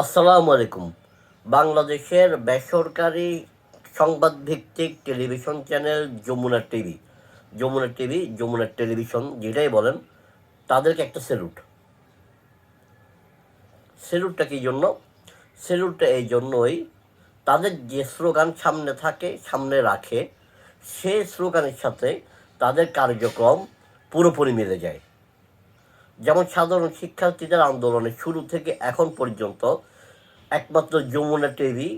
আসসালামু আলাইকুম। বাংলাদেশের বেসরকারি সংবাদ ভিত্তিক television channel Jamuna TV. Jamuna TV, Jamuna television যেটাই বলেন, তাদেরকে একটা স্যালুট স্যালুটটা কি জন্য? স্যালুটটা এই জন্যই তাদের যে স্লোগান সামনে থাকে, সামনে রাখে সে স্লোগানের সাথে তাদের কার্যক্রম পুরোপুরি মিলে যায়। যেমন সাধারণ শিক্ষার্থীদের আন্দোলনের শুরু থেকে এখন পর্যন্ত একমাত্র যমুনা টিভি,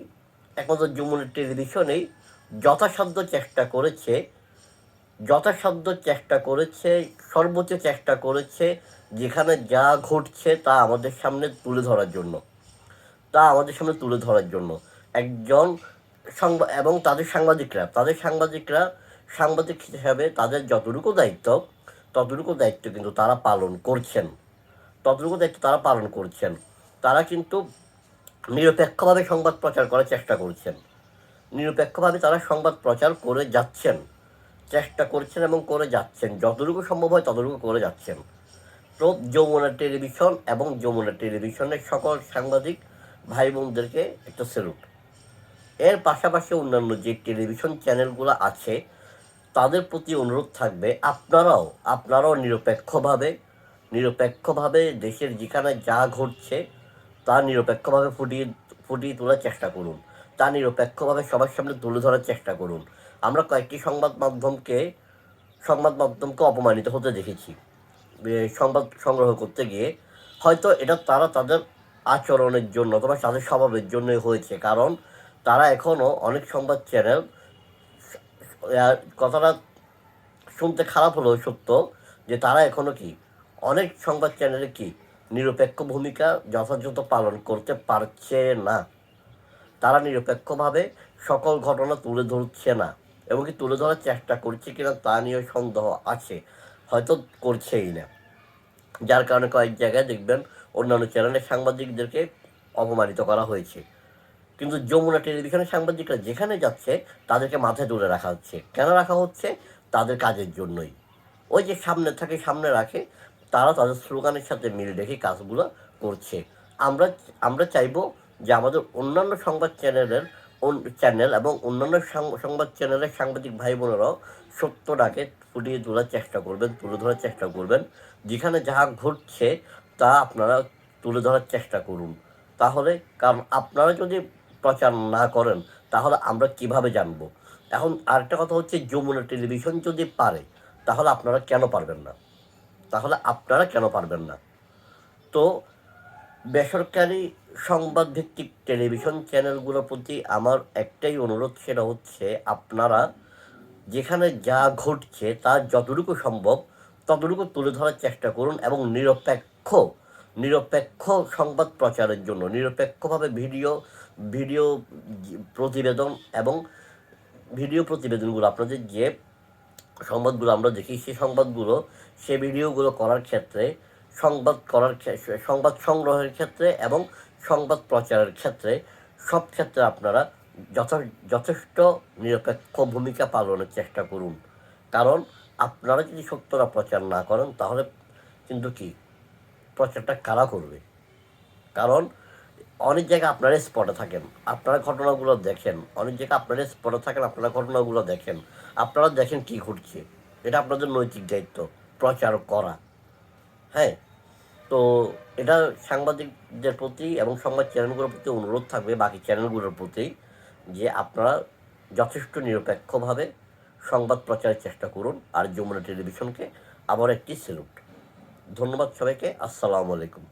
একমাত্র যমুনা টেলিভিশনেই যথাসাধ্য চেষ্টা করেছে, যথাসাধ্য চেষ্টা করেছে, সর্বোচ্চ চেষ্টা করেছে, যেখানে যা ঘটছে তা আমাদের সামনে তুলে ধরার জন্য। তা আমাদের সামনে তুলে ধরার জন্য। একজন সংবাদ এবং তাদের সাংবাদিকরা তাদের সাংবাদিকরা সাংবাদিক হিসাবে তাদের যতটুকু দায়িত্ব, ততটুকু দায়িত্ব কিন্তু তারা পালন করছেন। ততটুকু দায়িত্ব তারা পালন করছেন। তারা কিন্তু নিরপেক্ষভাবে সংবাদ প্রচার করার চেষ্টা করছেন। নিরপেক্ষভাবে তারা সংবাদ প্রচার করে যাচ্ছেন, চেষ্টা করছেন এবং করে যাচ্ছেন। যতটুকু সম্ভব হয় ততটুকু করে যাচ্ছেন। তো যমুনা টেলিভিশন এবং যমুনা টেলিভিশনের সকল সাংবাদিক ভাই বোনদেরকে একটা স্যালুট এর পাশাপাশি অন্যান্য যে টেলিভিশন চ্যানেলগুলো আছে, তাদের প্রতি অনুরোধ থাকবে আপনারাও আপনারাও নিরপেক্ষভাবে নিরপেক্ষভাবে দেশের যেখানে যা ঘটছে তা নিরপেক্ষভাবে ফুটিয়ে ফুটিয়ে তোলার চেষ্টা করুন। তা নিরপেক্ষভাবে সবার সামনে তুলে ধরার চেষ্টা করুন। আমরা কয়েকটি সংবাদ মাধ্যমকে সংবাদ মাধ্যমকে অপমানিত হতে দেখেছি। সংবাদ সংগ্রহ করতে গিয়ে হয়তো এটা তারা তাদের আচরণের জন্য অথবা তাদের স্বভাবের জন্যই হয়েছে। কারণ তারা এখনও অনেক সংবাদ চ্যানেল কথাটা শুনতে খারাপ হলেও সত্য যে তারা এখনও কি, অনেক সংবাদ চ্যানেলে কি নিরপেক্ষ ভূমিকা যথাযথ পালন করতে পারছে না। তারা নিরপেক্ষভাবে সকল ঘটনা তুলে ধরছে না এবং কি তুলে ধরার চেষ্টা করছে কিনা তা নিয়ে সন্দেহ আছে, হয়তো করছেই না। যার কারণে কয়েক জায়গায় দেখবেন অন্যান্য চ্যানেলের সাংবাদিকদেরকে অপমানিত করা হয়েছে। কিন্তু যমুনা টেলিভিশনের সাংবাদিকরা যেখানে যাচ্ছে, তাদেরকে মাথায় তুলে রাখা হচ্ছে। কেন রাখা হচ্ছে? তাদের কাজের জন্যই। ওই যে সামনে থাকে, সামনে রাখে তারা তাদের স্লোগানের সাথে মিল রেখে কাজগুলো করছে। আমরা আমরা চাইব যে আমাদের অন্যান্য সংবাদ চ্যানেলের চ্যানেল এবং অন্যান্য সংবাদ চ্যানেলের সাংবাদিক ভাই বোনেরাও সত্যটাকে ফুটিয়ে তোলার চেষ্টা করবেন, তুলে ধরার চেষ্টা করবেন। যেখানে যাহা ঘটছে, তা আপনারা তুলে ধরার চেষ্টা করুন। তাহলে, কারণ আপনারা যদি প্রচার না করেন, তাহলে আমরা কীভাবে জানব? এখন আরেকটা কথা হচ্ছে, যমুনা টেলিভিশন যদি পারে, তাহলে আপনারা কেন পারবেন না? তাহলে আপনারা কেন পারবেন না? তো বেসরকারি সংবাদ ভিত্তিক টেলিভিশন চ্যানেলগুলোর প্রতি আমার একটাই অনুরোধ সেটা হচ্ছে আপনারা যেখানে যা ঘটছে তা যতটুকু সম্ভব ততটুকু তুলে ধরার চেষ্টা করুন এবং নিরপেক্ষ নিরপেক্ষ সংবাদ প্রচারের জন্য, নিরপেক্ষভাবে ভিডিও ভিডিও প্রতিবেদন এবং ভিডিও প্রতিবেদনগুলো, আপনাদের যে সংবাদগুলো, আমরা দেখি সেই সংবাদগুলো, সে ভিডিওগুলো করার ক্ষেত্রে, সংবাদ করার সংবাদ সংগ্রহের ক্ষেত্রে এবং সংবাদ প্রচারের ক্ষেত্রে সব ক্ষেত্রে আপনারা যথে- যথেষ্ট নিরপেক্ষ ভূমিকা পালনের চেষ্টা করুন। কারণ আপনারা যদি সত্যটা প্রচার না করেন, তাহলে কিন্তু কি? প্রচারটা কারা করবে? কারণ অনেক জায়গায় আপনারা স্পটে থাকেন। আপনারা ঘটনাগুলো দেখেন। অনেক জায়গায় আপনারা স্পটে থাকেন, আপনারা ঘটনাগুলো দেখেন। আপনারা দেখেন কি ঘটছে। এটা আপনাদের নৈতিক দায়িত্ব, প্রচার করা। হ্যাঁ? তো এটা সাংবাদিকদের প্রতি এবং সংবাদ চ্যানেলগুলোর প্রতি অনুরোধ থাকবে, বাকি চ্যানেলগুলোর প্রতি, যে আপনারা যথেষ্ট নিরপেক্ষভাবে সংবাদ প্রচারের চেষ্টা করুন আর যমুনা টেলিভিশনকে আবার একটি সেলুট ধন্যবাদ সবাইকে। আসসালামু আলাইকুম।